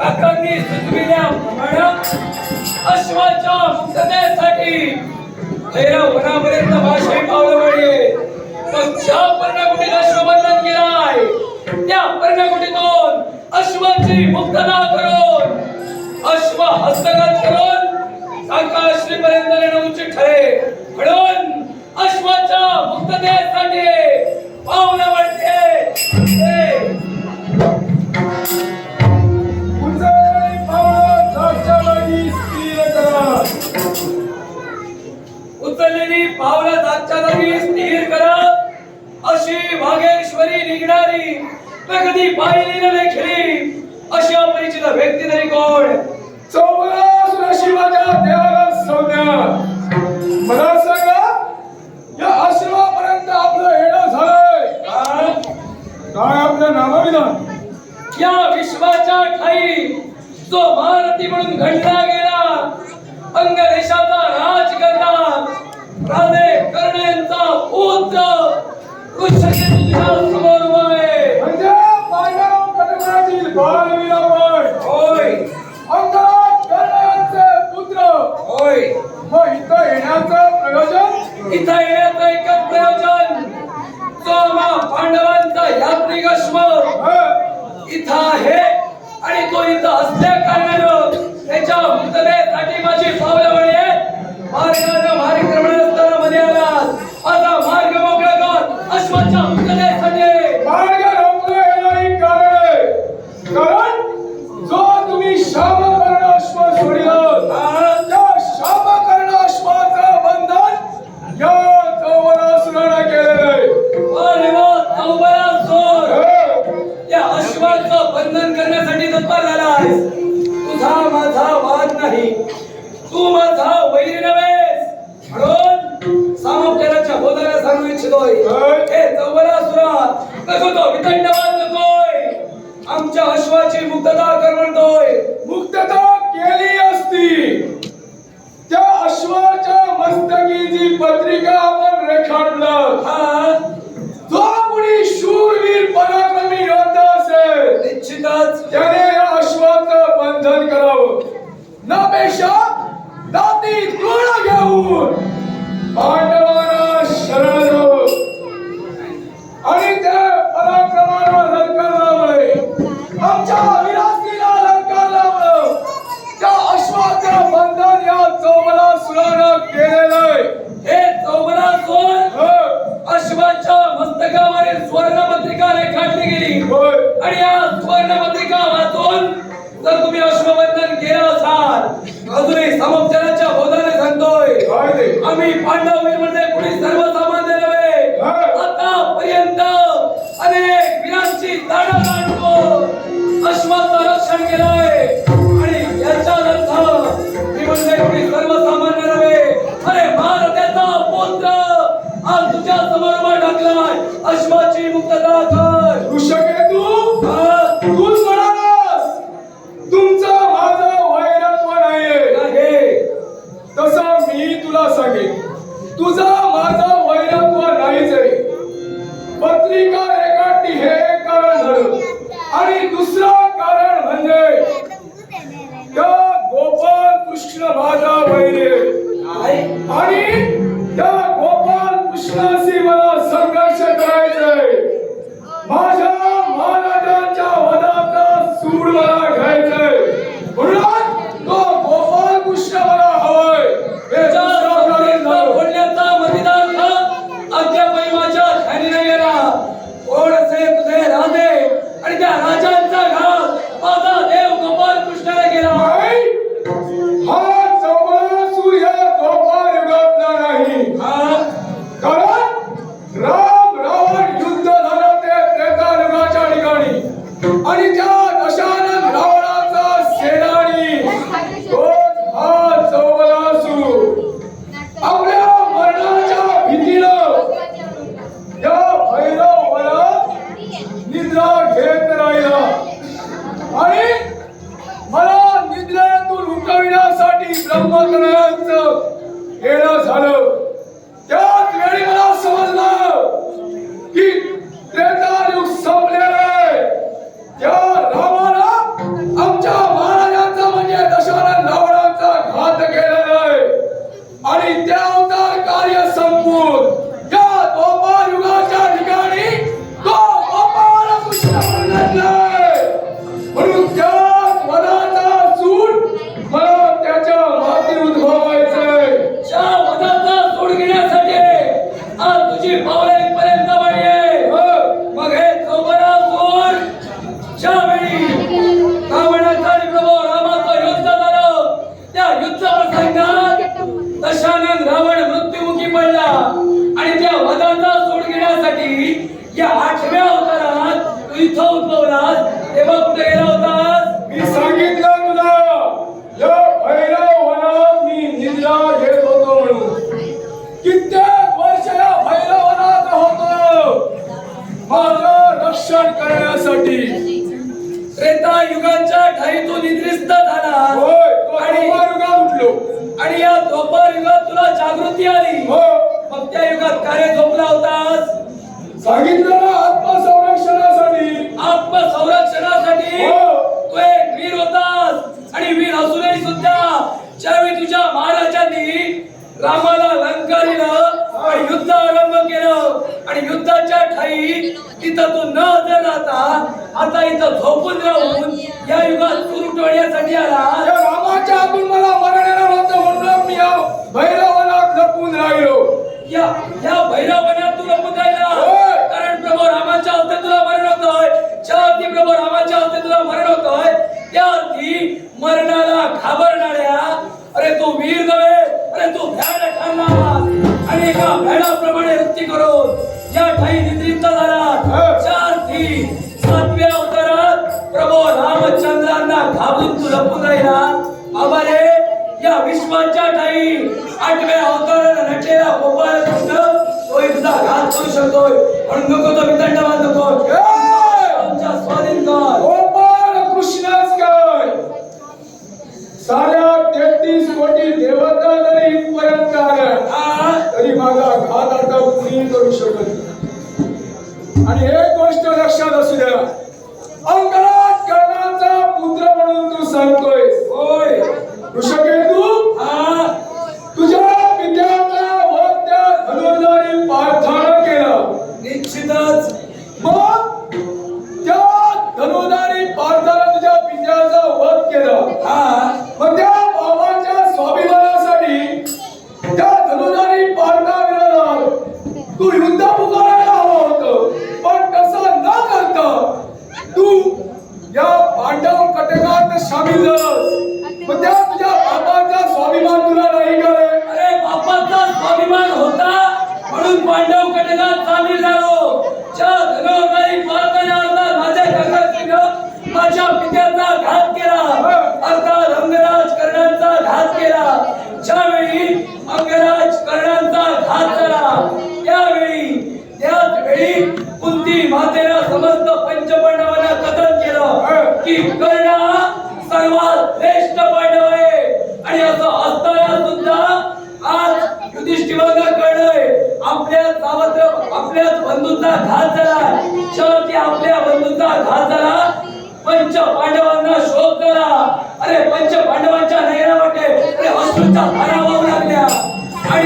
काकांनी सुचविल्याप्रमाणे अश्वाच्या मुक्ततेसाठी भैरव वनापर्यंत भाषे पावलं वळले मग ज्या पर्णकुटीत अश्वबंधन केलाय. त्या पर्णकुटीतून अश्वाची मुक्तता करून अश्व हस्तगत करून काका श्रीपर्यंत नेणं उचित ठरे म्हणून अश्वाच्या मुक्ततेसाठी पावलं वळते उचललेली पावलं जागच्या जागी स्थिर करा. अशी भागेश्वरी निघणारी कधी पाहिली न देखली. अशी अपरिचित व्यक्ती तरी कोण? शिवाच्या देवाला मला सांगा या आश्रमापर्यंत आपलं येणं झालंय? काय आपलं नामविधान या विश्वाच्या ठाई जो भारती म्हणून घडला गेला अंग देशाचा राज करणार राधे कर्ण यांचा पुत्र ऋषिकेतू तुझ्या समोर उभा आहे. म्हणजे पांडव कटकातील बालवीरापण होय. अंगात कर्णाचे पुत्र. होय. मग इथं येण्याचं प्रयोजन? इथं येण्याचं एकच प्रयोजन. जो आम्हा पांडवांचा यात्रिक अश्व हं, इथं आहे आणि तो इथं असल्या कारणानं त्याच्या मुक्ततेसाठी माझी पावलं वळली रेखाटलं. हा. जो कुणी शूरवीर पराक्रमी योद्धा असेल निश्चितच. त्याने या अश्वाचं बंधन करावं. न पेशा दाती तृण घेऊन. पांडवांना मस्तकावरील स्वर्ण पत्रिका रेखाटली गेली. आणि या सुवर्ण पत्रिका वाचून जर तुम्ही अश्वबंधन केलं असाल अजूनही समोपचाराच्या बोधाने सांगतोय? आम्ही पांडवमध्ये कुणी सर्वसामान्य रावण मृत्युमुखी पडला. आणि त्या वधाचा सूड घेण्यासाठी या आठव्या अवतारात तू इथं उद्भवलास तेव्हा कुठे गेला होतास मी सांगितलं तुला या भैरव वनात मी निद्रा घेत होतो म्हणून. कित्येक वर्ष या भैरव वनात होतो माझं रक्षण करण्यासाठी. त्रेता युगाच्या ठाई तू निद्रिस्त झाला. आणि या द्वापार युगात तुला जागृती आली. हो. मग त्या युगात कार्य झोपला होतास? सांगितलं ना आत्मसंरक्षणासाठी. आत्मसंरक्षणासाठी? हो. तू एक वीर होतास. आणि वीर असूनही सुद्धा ज्यावेळी तुझ्या महाराजांनी रामाला आणि युद्धाच्या ठाई तिथं तू न राहता आता इथं झोपून राहून या युगात सुरू ठेवण्यासाठी आला. रामाच्या हातून मला मरण येणार होतं म्हणून मी या भैरव वनात लपून राहिलो. या या भैरवनात तू लपून राहिला. कारण प्रभू रामाच्या हस्ते तुला मरण होतोय. ज्या अर्थी प्रभू रामाच्या हस्ते तुला मरण होतोय त्या अर्थी मरणाला घाबरणाऱ्या अरे तू वीर नव्हे अरे तू भ्याड ठरला आणि एका भ्याडाप्रमाणे वृत्ती करून या ठाई निद्रित झाला होय. ज्या अर्थी सातव्या अवतारात प्रभू रामचंद्रांना घाबरून तू लपून राहिला. बाबा रे या विश्वाच्या ठाई आठव्या अवताराला नटलेला गोपाळ कृष्ण तोही तुझा घात करू शकतोय. म्हणून नको तो वितंड नको 감사합니다.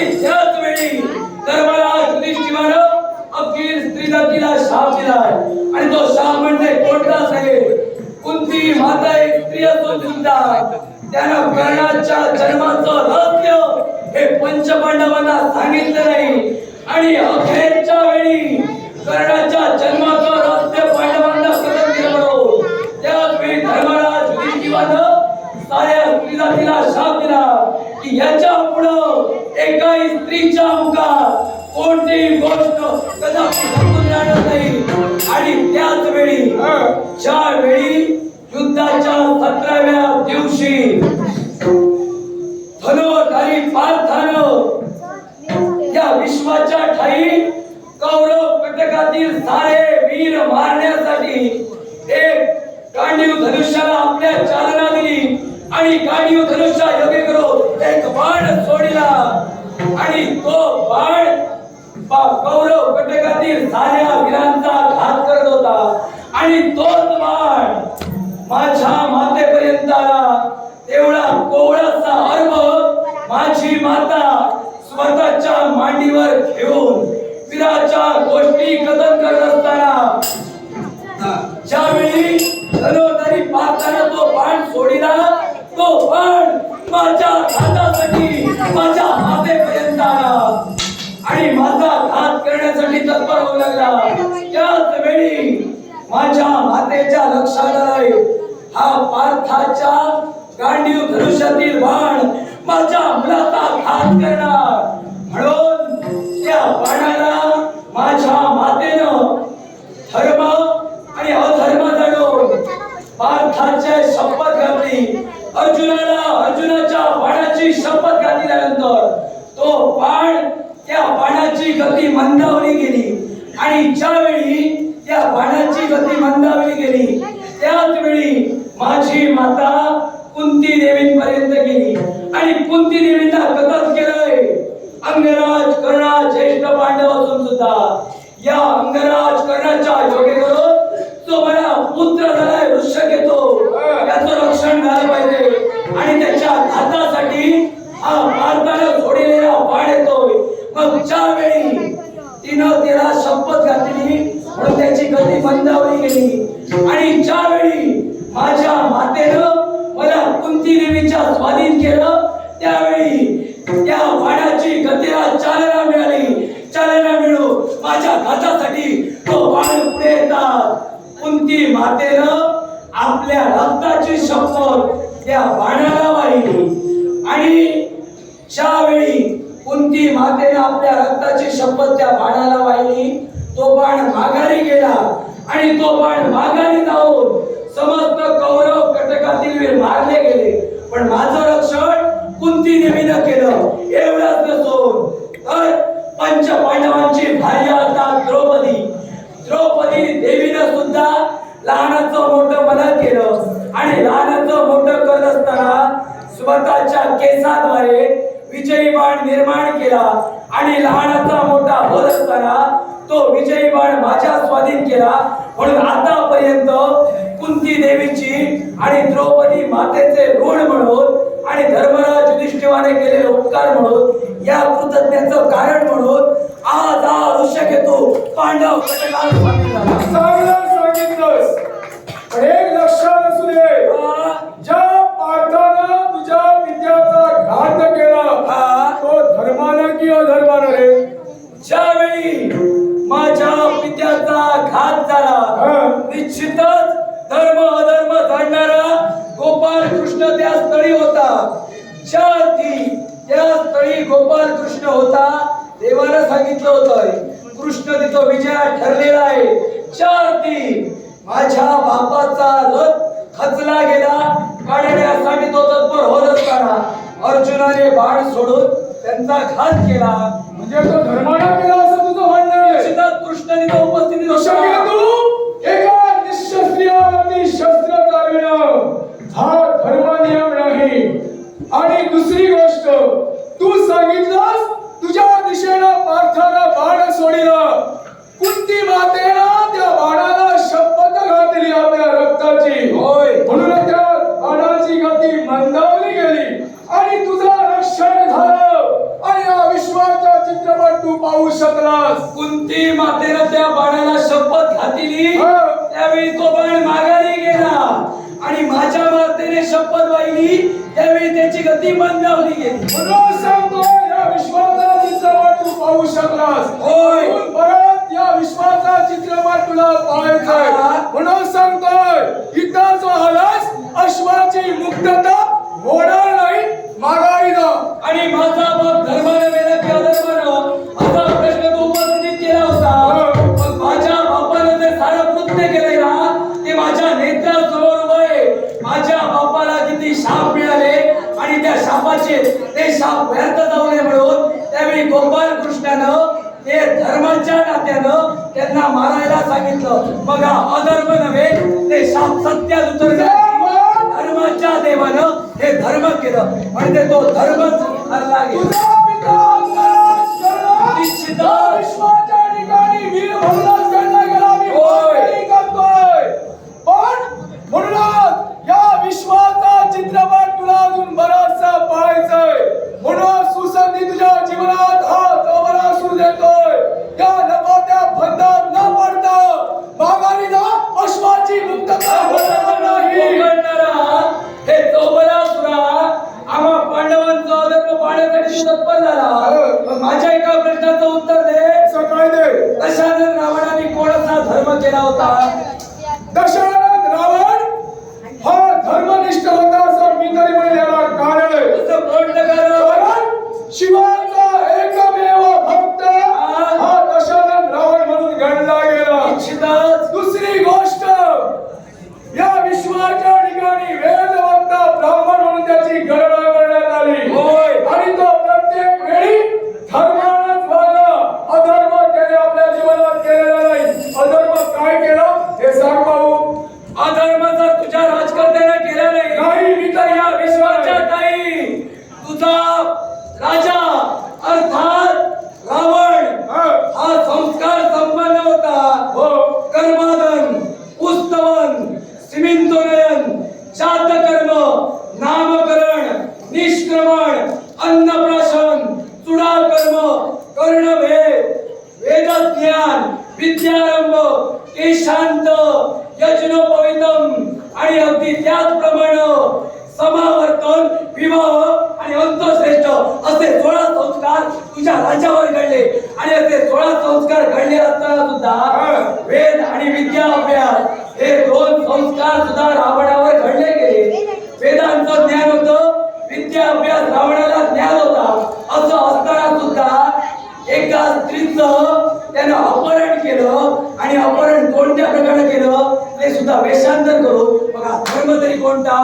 आणि त्याच वेळी धर्मराज युधिष्ठिरानं अखेर स्त्रीजातीला शाप दिलाय आणि तो शाप म्हणजे कोणताच आहे कुंती माता एक स्त्री असो सुद्धा त्यानं कर्णाच्या जन्माचं रहस्य हे पंचपांडवांना सांगितलं नाही. आणि अखेरच्या वेळी कर्णाच्या जन्माचं रहस्य पांडवांना कथन दिलं बरोबर त्याच वेळी धर्मराज युधिष्ठिरानं साऱ्या स्त्रीजातीला शाप दिला. की याच्या पुढं एका स्त्रीच्या मुखात कोणती गोष्ट कदापि समजून नाही. आणि त्याच वेळी ज्या वेळी युद्धाच्या सतराव्या दिवशी धनोधारी पार्थान या विश्वाच्या ठाई कौरव कटकातील सारे वीर मारण्यासाठी एक कांडीव धनुष्याला आपल्या चालना दिली. आणि गाडीव धनुष्या योगे करून एक बाण सोडिला. आणि तो बाण बा- कौरव कटकातील साऱ्या वीरांचा घात करत होता. आणि तोच बाण माझ्या मातेपर्यंत आला. तेवढा कोवळाचा अर्भ माझी माता स्वतःच्या मांडीवर घेऊन वीराच्या गोष्टी कथन करत असताना ज्यावेळी धनोधरी पाहताना तो बाण सोडिला तो माझ्या हातासाठी माझ्या हातेपर्यंत आला. आणि माझा घात करण्यासाठी तत्पर होऊ लागला. त्याच वेळी माझ्या मातेच्या लक्षात आलाय हा पार्थाच्या गांडीव धनुष्यातील बाण माझ्या मुलाचा घात करणार. म्हणून त्या बाणाला माझ्या मातेनं धर्म आणि अधर्म जाणून पार्थाच्या शपथ घातली. अर्जुनाला अर्जुनाच्या बाणाची शपथ घातल्यानंतर तो बाण त्या बाणाची गती मंदावली गेली. आणि ज्यावेळी त्या बाणाची गती मंदावली गेली त्याच वेळी माझी माता कुंती देवींपर्यंत गेली. आणि कुंती देवींना कथन केलंय अंगराज कर्णा ज्येष्ठ पांडव असून सुद्धा. या अंगराज कर्णाच्या योगेवरून तो मला पुत्र झालाय वृक्ष घेतो. रक्षण कुंती धर्मानं ज्यावेळी माझ्या पित्याचा घात झाला. निश्चितच धर्म अधर्म जाणणारा गोपाल कृष्ण त्या स्थळी होता ज्या अर्थी त्या स्थळी गोपाल कृष्ण होता देवानं सांगितलं होतं कृष्ण तिथं विजया ठरलेला आहे ज्या अर्थी माझ्या बापाचा रथ खचला गेला काढण्यासाठी तो तत्पर होत असताना अर्जुनाने बाण सोडून त्यांचा घात केला. म्हणजे तो धर्मानं केला असं तुझं म्हणणं आहे. निश्चितच कृष्ण तिथं उपस्थिती होता तू. एका निशस्त्रियावरती शस्त्र चालविणं हा नाही. आणि दुसरी गोष्ट तू सांगितलंस तुझ्या दिशेनं पार्थानं बाण सोडिलं. शापाचे ते शाप व्यर्थ जाऊ नये म्हणून त्यावेळी गोपाल कृष्णानं ते धर्माच्या नात्यानं त्यांना मारायला सांगितलं. हा अधर्म नव्हे ते शाप सत्यात उतरले. धर्माच्या देवानं हे धर्म केलं. म्हणजे तो धर्मच हरला गेला. लावून बराचसा पाहायचंय म्हणून सुसंधी तुझ्या जीवनात हा कवर असू देतोय. त्या नको त्या न पडता माघारी जा अश्वाची मुक्तता होणार नाही. हे चौबरासुरा आम्हा पांडवांचा अधर्म पाण्यासाठी तत्पर झाला. माझ्या एका प्रश्नाचं उत्तर दे. सकाळी दे. दशानन रावणाने कोणाचा धर्म केला होता. दशा केलं ते सुद्धा वेषांतर करू बघा धर्म तरी कोणता?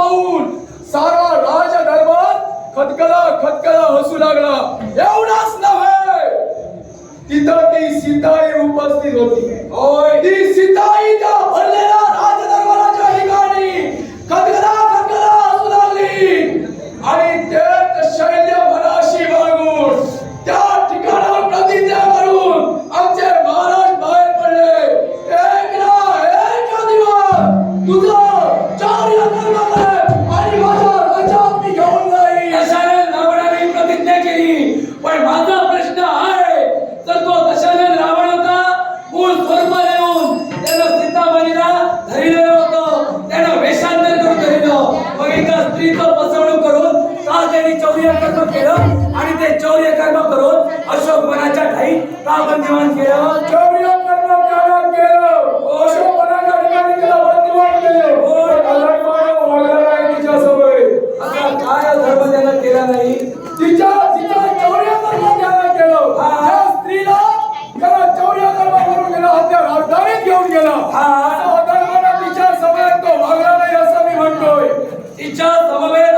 पाहून सारा राजदरबार खतखला खतखला हसू लागला. एवढाच नव्हे तिथं ती सीताई उपस्थित होती. होय सीताई त्या भरलेला ते चौर्य कर्म करून अशोक वनाच्या ठाई का निवान केलं. चौर्य कर्म करून केलं. अशोक वनाच्या ठिकाणी तिला बंदिवान केले. तिच्या सवय. काय धर्म केला नाही? तिच्या तिच्या चौर्य कर्म केलं. स्त्रीला त्याला चौर्य कर्म करून गेला हत्या घेऊन गेला. हा. तिच्या समवेत तो नाही असं मी म्हणतोय. तिच्या समवेत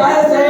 está recebendo.